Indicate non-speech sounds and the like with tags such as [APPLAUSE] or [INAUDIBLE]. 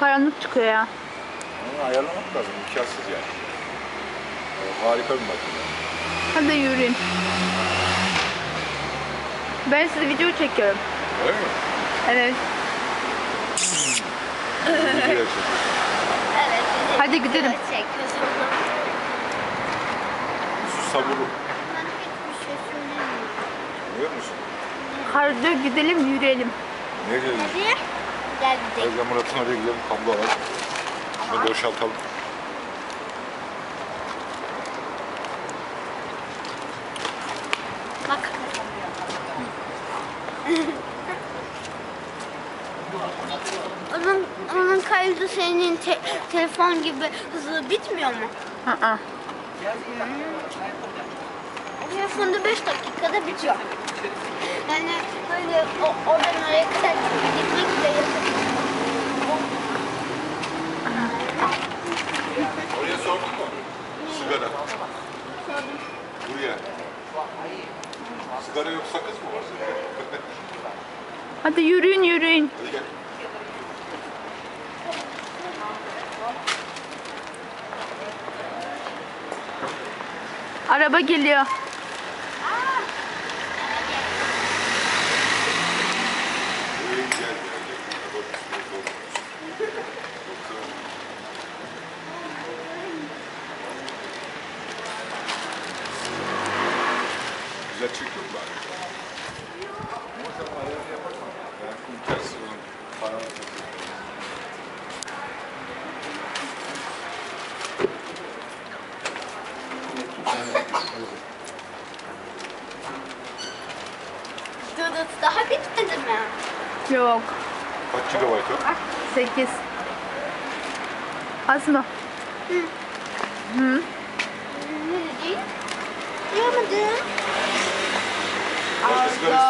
karanlık çıkıyor ya. Onu ayarlamak lazım. imkansız yani. Ee, Harika bir makine. Hadi yürüyün. Ben size video çekiyorum. Öyle mi? Evet. Video. Evet. Hadi gidelim. Su saburu. Ben hiçbir şey söylemiyorum. Biliyor musun? Hadi gidelim yürüyelim. Nereye gidiyorsun? Hadi. Gel gidelim. Gel Murat'ın oraya gidelim. Kablo alalım. Şunu boşaltalım. Bak. [LAUGHS] onun, onun kaydı senin te- telefon gibi hızlı bitmiyor mu? Aa. Telefonda 5 dakikada bitiyor. Yani böyle o, oradan oraya kadar gitmek bile yakın. Oraya sordun mu? Sigara. Buraya. Sigara yok sakız mı var? [LAUGHS] Hadi yürüyün yürüyün. Hadi gel. Araba geliyor. Buraya gel. gel, gel. Araba bisiklet olmuş. Bakalım. Güzel çekiyor mu bari? Ama sen ayarını yaparsan. Yani imkansız onun parametresi. Dıdıt daha bitmedi mi? Yok. Kaç gigabayt o? 8. Az mı? Hı. Ne dedi? Duyamadım. Başka sigara istiyor musun?